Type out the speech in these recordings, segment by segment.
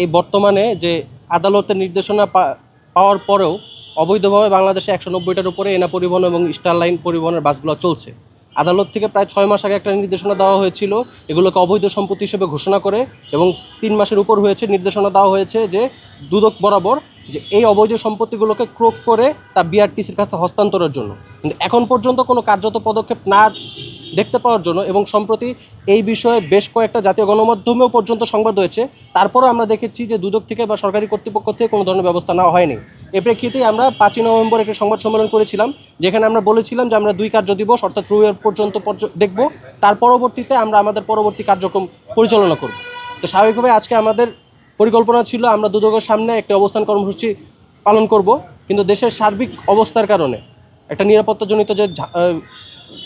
এই বর্তমানে যে আদালতের নির্দেশনা পাওয়ার পরেও অবৈধভাবে বাংলাদেশে একশো নব্বইটার উপরে এনা পরিবহন এবং স্টার লাইন পরিবহনের বাসগুলো চলছে। আদালত থেকে প্রায় ছয় মাস আগে একটা নির্দেশনা দেওয়া হয়েছিল, এগুলোকে অবৈধ সম্পত্তি হিসেবে ঘোষণা করে এবং তিন মাসের উপর হয়েছে নির্দেশনা দেওয়া হয়েছে যে দুদক বরাবর যে এই অবৈধ সম্পত্তিগুলোকে ক্রোক করে তা বিআরটিসির কাছে হস্তান্তরের জন্য। কিন্তু এখন পর্যন্ত কোনো কার্যত পদক্ষেপ না দেখতে পাওয়ার জন্য এবং সম্প্রতি এই বিষয়ে বেশ কয়েকটা জাতীয় গণমাধ্যমেও পর্যন্ত সংবাদ হয়েছে তারপরও আমরা দেখেছি যে দুদক থেকে বা সরকারি কর্তৃপক্ষ থেকে কোনো ধরনের ব্যবস্থা নেওয়া হয়নি। এ প্রেক্ষিতেই আমরা পাঁচই নভেম্বর একটি সংবাদ সম্মেলন করেছিলাম, যেখানে আমরা বলেছিলাম যে আমরা দুই কার্য দিবস, অর্থাৎ রুইয়ের পর্যন্ত পর্য- দেখব, তার পরবর্তীতে আমরা আমাদের পরবর্তী কার্যক্রম পরিচালনা করব। তো স্বাভাবিকভাবে আজকে আমাদের পরিকল্পনা ছিল আমরা দুদকের সামনে একটি অবস্থান কর্মসূচি পালন করব, কিন্তু দেশের সার্বিক অবস্থার কারণে একটা নিরাপত্তাজনিত যে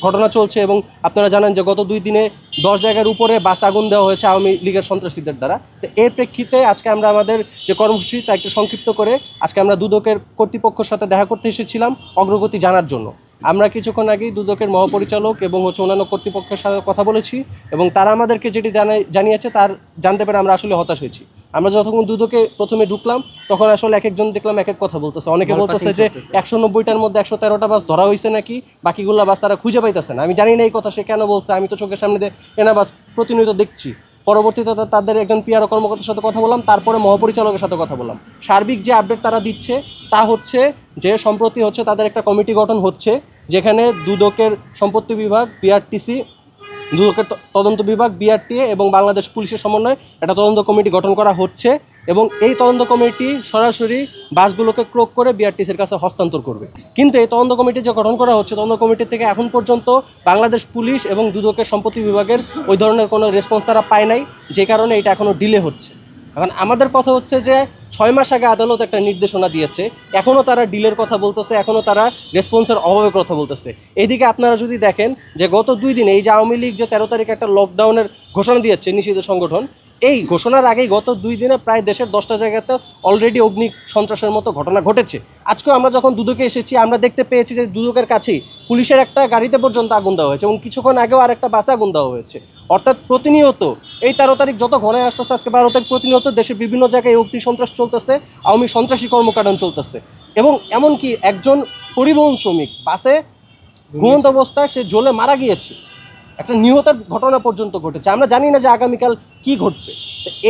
ঘটনা চলছে এবং আপনারা জানেন যে গত দুই দিনে দশ জায়গার উপরে বাস আগুন দেওয়া হয়েছে আওয়ামী লীগের সন্ত্রাসীদের দ্বারা। তো এর প্রেক্ষিতে আজকে আমরা আমাদের যে কর্মসূচি, তা একটু সংক্ষিপ্ত করে আজকে আমরা দুদকের কর্তৃপক্ষের সাথে দেখা করতে এসেছিলাম অগ্রগতি জানার জন্য। আমরা কিছুক্ষণ আগেই দুদকের মহাপরিচালক এবং হচ্ছে অন্যান্য কর্তৃপক্ষের সাথে কথা বলেছি এবং তারা আমাদেরকে যেটি জানিয়েছে তার জানতে পেরে আমরা আসলে হতাশ হয়েছি। আমরা যতক্ষণ দুদকে প্রথমে ঢুকলাম তখন আসলে এক একজন দেখলাম এক এক কথা বলতেছে। অনেকে বলতেছে যে একশো নব্বইটার মধ্যে একশো তেরোটা বাস ধরা হয়েছে নাকি? বাকিগুলো বাস তারা খুঁজে পাইতেছে না। আমি জানি না এই কথা সে কেন বলছে। আমি তো চোখের সামনে দিয়ে এনা বাস প্রতিনিয়ত দেখছি। পরবর্তীতে তাদের একজন পিআর কর্মকর্তার সাথে কথা বললাম তারপরে মহাপরিচালকের সাথে কথা বললাম। সার্বিক যে আপডেট তারা দিচ্ছে তা হচ্ছে যে সম্প্রতি হচ্ছে তাদের একটা কমিটি গঠন হচ্ছে যেখানে দুদকের সম্পত্তি বিভাগ বিআরটিসি দুদকের তদন্ত বিভাগ বিআরটিএ এবং বাংলাদেশ পুলিশের সমন্বয়ে একটা তদন্ত কমিটি গঠন করা হচ্ছে এবং এই তদন্ত কমিটি সরাসরি বাসগুলোকে ক্রোক করে বিআরটিসির কাছে হস্তান্তর করবে। কিন্তু এই তদন্ত কমিটি যে গঠন করা হচ্ছে, তদন্ত কমিটি থেকে এখন পর্যন্ত বাংলাদেশ পুলিশ এবং দুদকের সম্পত্তি বিভাগের ওই ধরনের কোনো রেসপন্স তারা পায় নাই, যে কারণে এটা এখনও ডিলে হচ্ছে। এখন আমাদের কথা হচ্ছে যে ছয় মাস আগে আদালত একটা নির্দেশনা দিয়েছে এখনও তারা ডিলের কথা বলতেছে এখনও তারা রেসপন্সের অভাবের কথা বলতেছে। এদিকে আপনারা যদি দেখেন যে গত দুই দিন এই যে আওয়ামী লীগ যে তেরো তারিখে একটা লকডাউনের ঘোষণা দিয়েছে নিষিদ্ধ সংগঠন এই ঘোষণার আগেই গত দুই দিনে প্রায় দেশের দশটা জায়গাতে অলরেডি অগ্নি সন্ত্রাসের মতো ঘটনা ঘটেছে। আজকেও আমরা যখন দুদকে এসেছি, আমরা দেখতে পেয়েছি যে দুদকের কাছেই পুলিশের একটা গাড়িতে পর্যন্ত আগুন দেওয়া হয়েছে এবং কিছুক্ষণ আগেও আর একটা বাসে আগুন দেওয়া হয়েছে। অর্থাৎ প্রতিনিয়ত এই তেরো তারিখ যত ঘনায় আসতেছে, আজকে বারো তারিখ প্রতিনিয়ত দেশের বিভিন্ন জায়গায় অগ্নি সন্ত্রাস চলতেছে, আওয়ামী সন্ত্রাসী কর্মকাণ্ড চলতেছে এবং এমনকি একজন পরিবহন শ্রমিক বাসে ঘুমন্ত অবস্থায় সে জ্বলে মারা গিয়েছে। একটা নিহতের ঘটনা পর্যন্ত ঘটেছে। আমরা জানি না যে আগামীকাল কি ঘটবে।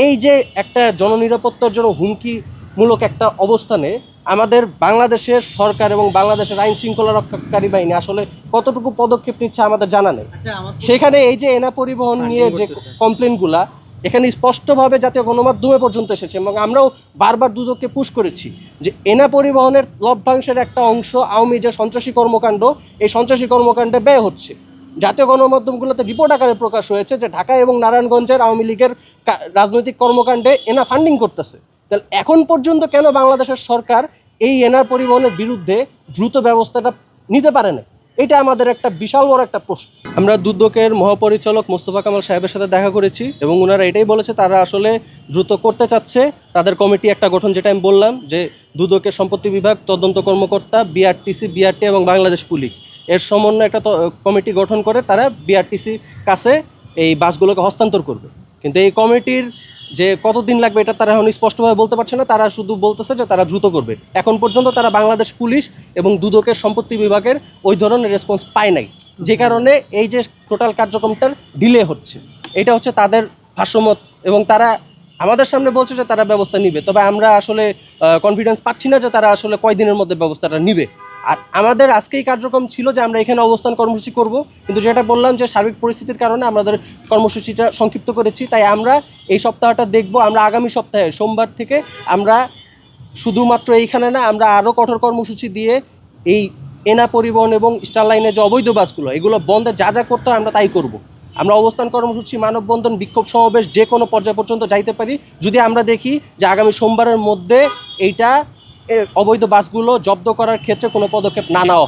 এই যে একটা জননিরাপত্তার জন্য হুমকিমূলক একটা অবস্থানে আমাদের বাংলাদেশের সরকার এবং বাংলাদেশের আইন শৃঙ্খলা রক্ষাকারী বাহিনী আসলে কতটুকু পদক্ষেপ নিচ্ছে আমাদের জানা নেই। সেখানে এই যে এনা পরিবহন নিয়ে যে কমপ্লেনগুলা এখানে স্পষ্টভাবে জাতীয় গণমাধ্যমে পর্যন্ত এসেছে এবং আমরাও বারবার দুদককে পুশ করেছি যে এনা পরিবহনের লভ্যাংশের একটা অংশ আওয়ামী যে সন্ত্রাসী কর্মকাণ্ড এই সন্ত্রাসী কর্মকাণ্ডে ব্যয় হচ্ছে। জাতীয় গণমাধ্যমগুলোতে রিপোর্ট আকারে প্রকাশ হয়েছে যে ঢাকা এবং নারায়ণগঞ্জের আওয়ামী লীগের রাজনৈতিক কর্মকাণ্ডে এনা ফান্ডিং করতেছে। তাহলে এখন পর্যন্ত কেন বাংলাদেশের সরকার এই এনার পরিবহনের বিরুদ্ধে দ্রুত ব্যবস্থাটা নিতে পারে না? এটা আমাদের একটা বিশাল বড় একটা প্রশ্ন। আমরা দুদকের মহাপরিচালক মোস্তফা কামাল সাহেবের সাথে দেখা করেছি এবং ওনারা এটাই বলেছে, তারা আসলে দ্রুত করতে চাচ্ছে। তাদের কমিটি একটা গঠন, যেটা আমি বললাম, যে দুদকের সম্পত্তি বিভাগ, তদন্ত কর্মকর্তা বিআরটিসি বিআরটি এবং বাংলাদেশ পুলিশ। এর সমন্বয়ে একটা ত- কমিটি গঠন করে তারা বিআরটিসি কাছে এই বাসগুলোকে হস্তান্তর করবে। কিন্তু এই কমিটির যে কতদিন লাগবে এটা তারা এখন স্পষ্টভাবে বলতে পারছে না। তারা শুধু বলতেছে যে তারা দ্রুত করবে। এখন পর্যন্ত তারা বাংলাদেশ পুলিশ এবং দুদকের সম্পত্তি বিভাগের ওই ধরনের রেসপন্স পায় নাই। যে কারণে এই যে টোটাল কার্যক্রমটার ডিলে হচ্ছে। এটা হচ্ছে তাদের ভাষ্যমত এবং তারা আমাদের সামনে বলছে যে তারা ব্যবস্থা নিবে। তবে আমরা আসলে কনফিডেন্স পাচ্ছি না যে তারা আসলে কয়দিনের মধ্যে ব্যবস্থাটা নিবে। আর আমাদের আজকেই কার্যক্রম ছিল যে আমরা এখানে অবস্থান কর্মসূচি করব, কিন্তু যেটা বললাম যে সার্বিক পরিস্থিতির কারণে আমাদের কর্মসূচিটা সংক্ষিপ্ত করেছি, তাই আমরা এই সপ্তাহটা দেখব, আমরা আগামী সপ্তাহে, সোমবার থেকে আমরা শুধুমাত্র এইখানে না, আমরা আরও কঠোর কর্মসূচি দিয়ে এই এনা পরিবহন এবং স্টার লাইনের যে অবৈধ বাসগুলো, এগুলো বন্ধে যা যা করতে হয় আমরা তাই করব। আমরা অবস্থান কর্মসূচি, মানববন্ধন, বিক্ষোভ সমাবেশ যে কোনো পর্যায় পর্যন্ত যাইতে পারি। যদি আমরা দেখি যে আগামী সোমবারের মধ্যে এইটা অবৈধ বাসগুলো জব্দ করার ক্ষেত্রে কোনো পদক্ষেপ না নেওয়া।